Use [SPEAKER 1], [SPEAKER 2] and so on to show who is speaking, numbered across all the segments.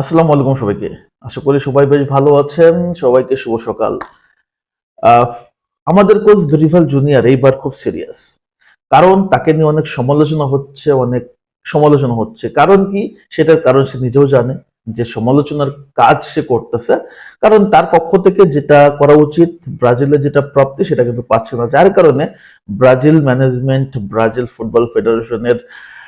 [SPEAKER 1] আসসালামু আলাইকুম সবাইকে। আশা করি সবাই বেশ ভালো আছেন। সবাইকে শুভ সকাল। আমাদের কোচ দরিফাল জুনিয়র এইবার খুব সিরিয়াস কারণ তাকে নিয়ে অনেক সমালোচনা হচ্ছে অনেক সমালোচনা হচ্ছে। কারণ কি? সেটার কারণ সে নিজেও জানে যে সমালোচনার কাজ সে করতেছে। কারণ তার পক্ষ থেকে যেটা করা উচিত ব্রাজিলের যেটা প্রাপ্তি সেটা কিন্তু পাচ্ছে না। যার কারণে ব্রাজিল ম্যানেজমেন্ট ব্রাজিল ফুটবল ফেডারেশনের আহ,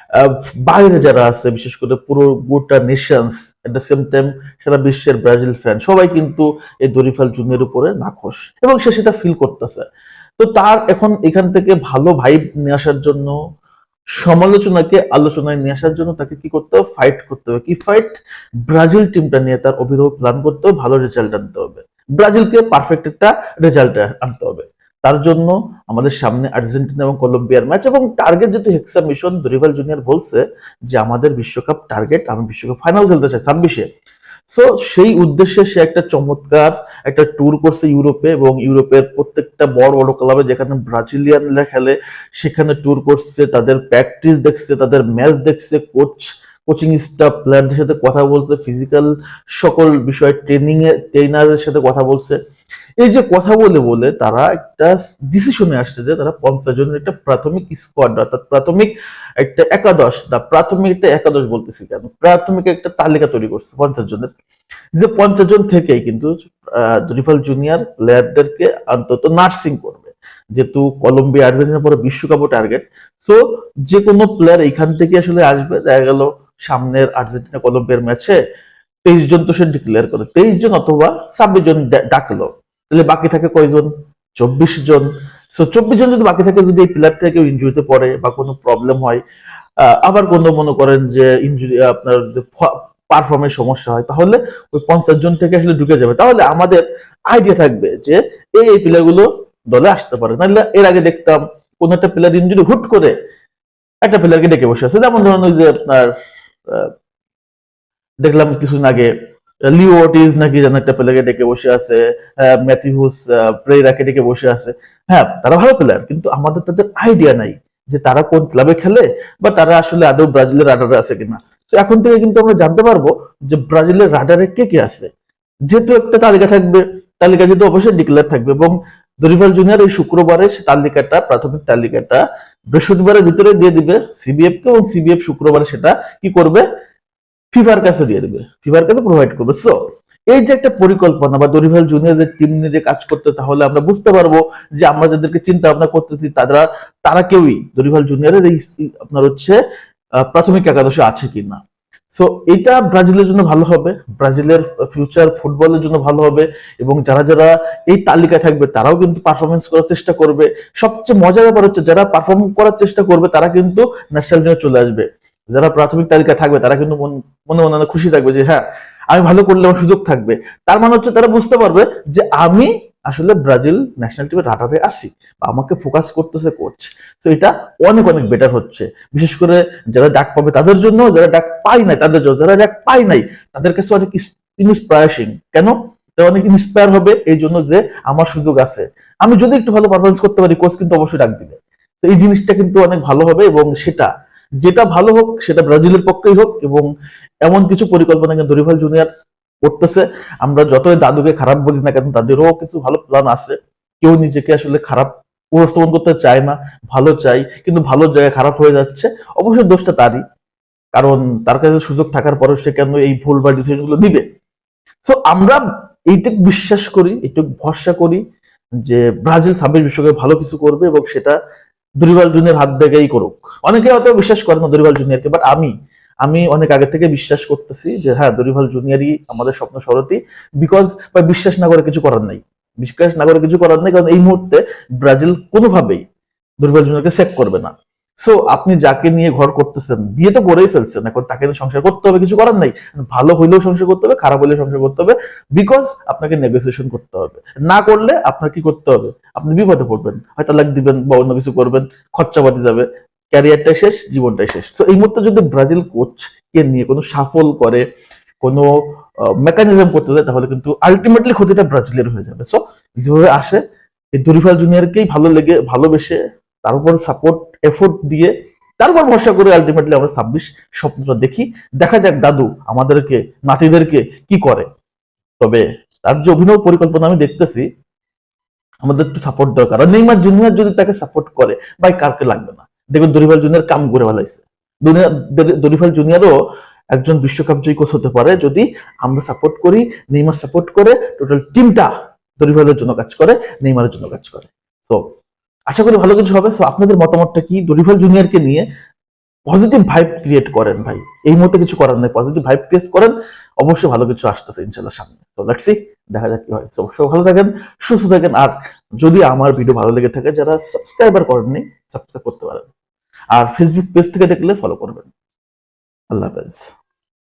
[SPEAKER 1] বাইরে যারা আছে, বিশেষ করে পুরো গোটা nations at the same time সারা বিশ্বের ব্রাজিল ফ্যান সবাই কিন্তু এই দরিফাল জুনিয়র উপরে নাখোশ এবং সে সেটা ফিল করতেছে। তো তার এখন এখান থেকে ভালো ভাইব নিয়ে আসার জন্য, সমালোচনাকে আলোচনায় নিয়ে আসার জন্য তাকে কি করতে হবে? ফাইট করতে হবে। কি ফাইট ব্রাজিল টিমটা নিয়ে তার অভিনব প্ল্যান করতে হবে, ভালো রেজাল্ট আনতে হবে। ব্রাজিলকে পারফেক্ট একটা রেজাল্ট আনতে হবে। তার জন্য আমাদের সামনে আর্জেন্টিনা এবং কলম্বিয়ার ম্যাচ এবং টার্গেট যেহেতু হেক্সা মিশন দরিভাল জুনিয়র বলছে যে আমাদের বিশ্বকাপ টার্গেট আমি বিশ্বকাপ ফাইনাল খেলতে চাই ছাব্বিশে। সো সেই উদ্দেশ্যে সে একটা চমৎকার একটা ট্যুর করছে ইউরোপে এবং ইউরোপের প্রত্যেকটা বড় বড় ক্লাবে যেখানে ব্রাজিলিয়ানরা খেলে, সেখানে ট্যুর করছে, তাদের প্র্যাকটিস দেখছে, তাদের ম্যাচ দেখছে কোচ কোচিং স্টাফ প্লেয়ারদের সাথে কথা বলছে ফিজিক্যাল সকল বিষয়ে ট্রেনিং এ ট্রেনারের সাথে কথা বলছে। এই যে কথা বলে বলে তারা একটা ডিসিশনে আসছে যে তারা পঞ্চাশ জনের একটা প্রাথমিক স্কোয়াড অর্থাৎ প্রাথমিক একটা একাদশ, না প্রাথমিক একটা একাদশ বলতেছি কেন? প্রাথমিক একটা তালিকা তৈরি করছে পঞ্চাশ জনের। যে পঞ্চাশ জন থেকেই কিন্তু রিফাল জুনিয়র প্লেয়ারদেরকে অন্তত নার্সিং করবে। যেহেতু কলম্বিয়া, আর্জেন্টিনা পরে বিশ্বকাপও টার্গেট সো যে কোনো প্লেয়ার এখান থেকে আসলে আসবে, দেখা গেল সামনের আর্জেন্টিনা কলম্বিয়ার ম্যাচে তেইশ জন তো সে ডিক্লেয়ার করে, তেইশ জন অথবা ছাব্বিশ জন ডাকলো। তাহলে বাকি থাকে কয়জন? চব্বিশ জন। সো চব্বিশ জন যদি বাকি থাকে, যদি এই প্লেয়ার থেকে ইঞ্জুরিতে পড়ে বা কোনো প্রবলেম হয় আবার কোনো মনে করেন যে ইনজুরি আপনার পারফর্মের সমস্যা হয়, তাহলে ওই পঞ্চাশ জন থেকে আসলে ঢুকে যাবে। তাহলে আমাদের আইডিয়া থাকবে যে এই এই প্লেয়ারগুলো দলে আসতে পারে। নাহলে এর আগে দেখতাম কোন একটা প্লেয়ার ইঞ্জুরি হুট করে একটা প্লেয়ারকে ডেকে বসে আছে। যেমন ধরুন ওই যে আপনার দেখলাম কিছুদিন আগে লিও অটিজ নাকি যেন একটা প্লেয়ারকে ডেকে বসে আছে প্রেরাকে ডেকে বসে আছে। হ্যাঁ তারা ভালো প্লেয়ার কিন্তু আমাদের তাদের আইডিয়া নাই যে তারা কোন ক্লাবে খেলে বা তারা আসলে আদৌ ব্রাজিলের রাডারে আছে কিনা। এখন থেকে কিন্তু আমরা জানতে পারব যে ব্রাজিলের রাডারে কে কে আছে। যেহেতু একটা তালিকা থাকবে, তালিকা যেহেতু অবশ্যই ডিক্লেয়ার থাকবে এবং দরিফাল জুনিয়র এই শুক্রবারে সে তালিকাটা, প্রাথমিক তালিকাটা বৃহস্পতিবারের ভিতরে দিয়ে দিবে। সিবিএফ কে এবং সিবিএফ শুক্রবারে সেটা কি করবে? ফিফার কাছে দিয়ে দেবে, ফিফার কাছে প্রোভাইড করবে। সো এই যে একটা পরিকল্পনা বা দরিভাল জুনিয়রদের টিম নিয়ে যে কাজ করতে, তাহলে আমরা বুঝতে পারব যে আমরা যাদেরকে চিন্তা ভাবনা করতেছি, তারা তারা কেউই দরিভাল জুনিয়রের এই আপনার হচ্ছে প্রাথমিক একাদশে আছে কিনা। সো এটা ব্রাজিলের জন্য ভালো হবে, ব্রাজিলের ফিউচার ফুটবলের জন্য ভালো হবে, এবং যারা যারা এই তালিকায় থাকবে, তারাও কিন্তু পারফরমেন্স করার চেষ্টা করবে। সবচেয়ে মজার ব্যাপার হচ্ছে, যারা পারফর্ম করার চেষ্টা করবে, তারা কিন্তু ন্যাশনাল টিমে চলে আসবে। যারা প্রাথমিক তালিকায় থাকবে, তারা কিন্তু মনে মনে খুশি থাকবে যে হ্যাঁ আমি ভালো করলে আমার সুযোগ থাকবে। তার মানে হচ্ছে তারা বুঝতে পারবে যে আমি আসলে ব্রাজিল ন্যাশনাল টিমের রাডারে আছি বা আমাকে ফোকাস করতেছে কোচ তো এটা অনেক অনেক বেটার হচ্ছে। বিশেষ করে যারা ডাক পাবে তাদের জন্য, যারা ডাক পাই নাই তাদের জন্য, যারা ডাক পাই নাই, তাদের কাছে অনেক ইন্সপায়ারিং কেন? তারা অনেক ইন্সপায়ার হবে এই জন্য যে আমার সুযোগ আছে। আমি যদি একটু ভালো পারফরমেন্স করতে পারি কোচ কিন্তু অবশ্যই ডাক দিবে। তো এই জিনিসটা কিন্তু অনেক ভালো হবে এবং সেটা যেটা ভালো হোক, সেটা ব্রাজিলের পক্ষেই হোক এবং এমন কিছু পরিকল্পনা কিন্তু দরিভাল জুনিয়র করতেছে। আমরা যতই দাদুকে খারাপ বলি না কেন তাদেরও কিছু ভালো প্ল্যান আছে। কেউ নিজেকে আসলে খারাপ উপস্থাপন করতে চায় না, ভালো চাই, কিন্তু ভালো জায়গায় খারাপ হয়ে যাচ্ছে। অবশ্যই দোষটা তারই, কারণ তার কাছে সুযোগ থাকার পরেও সে কেন এই ভুল বা ডিসিশনগুলো নিবে? সো আমরা এইটুক বিশ্বাস করি, এইটুক ভরসা করি যে ব্রাজিল ছাব্বিশ বিশ্বকাপে ভালো কিছু করবে এবং সেটা দরিবাল জুনিয়র হাত দেখেই করুক। অনেকে হয়তো বিশ্বাস করে না দুর্বল জুনিয়রকে বাট আমি আমি অনেক আগে থেকে বিশ্বাস করতেছি যে হ্যাঁ দরিভাল জুনিয়রই আমাদের স্বপ্ন সরতি বিকজ বা বিশ্বাস না করে কিছু করার নাই। বিশ্বাস না করে কিছু করার নেই, কারণ এই মুহূর্তে ব্রাজিল কোনোভাবেই দুর্বল জুনিয়রকে সেক করবে না। সো আপনি যাকে নিয়ে ঘর করতেছেন, বিয়ে তো করেই ফেলছেন, এখন তাকে নিয়ে সংসার করতে হবে, কিছু করার নাই। ভালো হইলেও সংসার করতে হবে, খারাপ হলেও সংসার করতে হবে বিকজ আপনাকে নেগোসিয়েশন করতে হবে। না করলে আপনার কি করতে হবে? আপনি বিপদে পড়বেন হয়তো লাগ দিবেন বা অন্য কিছু করবেন, খরচাপাতি যাবে ক্যারিয়ারটাই শেষ, জীবনটাই শেষ। তো এই মুহূর্তে যদি ব্রাজিল কোচ কে নিয়ে কোনো সাফল করে, কোনো মেকানিজম করতে যায়, তাহলে কিন্তু আলটিমেটলি ক্ষতিটা ব্রাজিলের হয়ে যাবে। সো যেভাবে আসে, এই দরিফাল জুনিয়রকেই ভালো লেগে, ভালোবেসে তার উপর সাপোর্ট এফোর্ট দিয়ে তারপর ভরসা করে আলটিমেটলি আমরা ছাব্বিশ স্বপ্নটা দেখি। দেখা যাক দাদু আমাদেরকে, নাতিদেরকে কি করে। তবে তার যে অভিনয় পরিকল্পনা আমি দেখতেছি, আমাদের একটু সাপোর্ট দরকার। আর নেইমার জুনিয়র যদি তাকে সাপোর্ট করে, ভাই কারকে লাগবে না? দেখবেন দরিফাল জুনিয়র কাম করে ফেলাইছে। দরিফাল জুনিয়রও একজন বিশ্বকাপ জয়ী কোচ হতে পারে। যদি আমরা সাপোর্ট করি, নেইমার সাপোর্ট করে টোটাল টিমটা দরিফালের জন্য কাজ করে, নেইমারের জন্য কাজ করে। তো আশা করি ভালো কিছু হবে। সো আপনাদের মতামতটা কি? দরিফাল জুনিয়রকে নিয়ে পজিটিভ ভাইব ক্রিয়েট করেন ভাই। এই মুহূর্তে কিছু করার নেই। পজিটিভ ভাইব ক্রিয়েট করেন। অবশ্যই ভালো কিছু আসতেছে ইনশাল্লাহ সামনে। তো লেটসি দেখা যাক কি হয়। অবশ্যই ভালো থাকেন, সুস্থ থাকেন। আর যদি আমার ভিডিও ভালো লেগে থাকে, যারা সাবস্ক্রাইবার করেননি সাবস্ক্রাইব করতে পারেন। আর ফেসবুক পেজ থেকে দেখলে ফলো করবেন। আল্লাহ হাফেজ।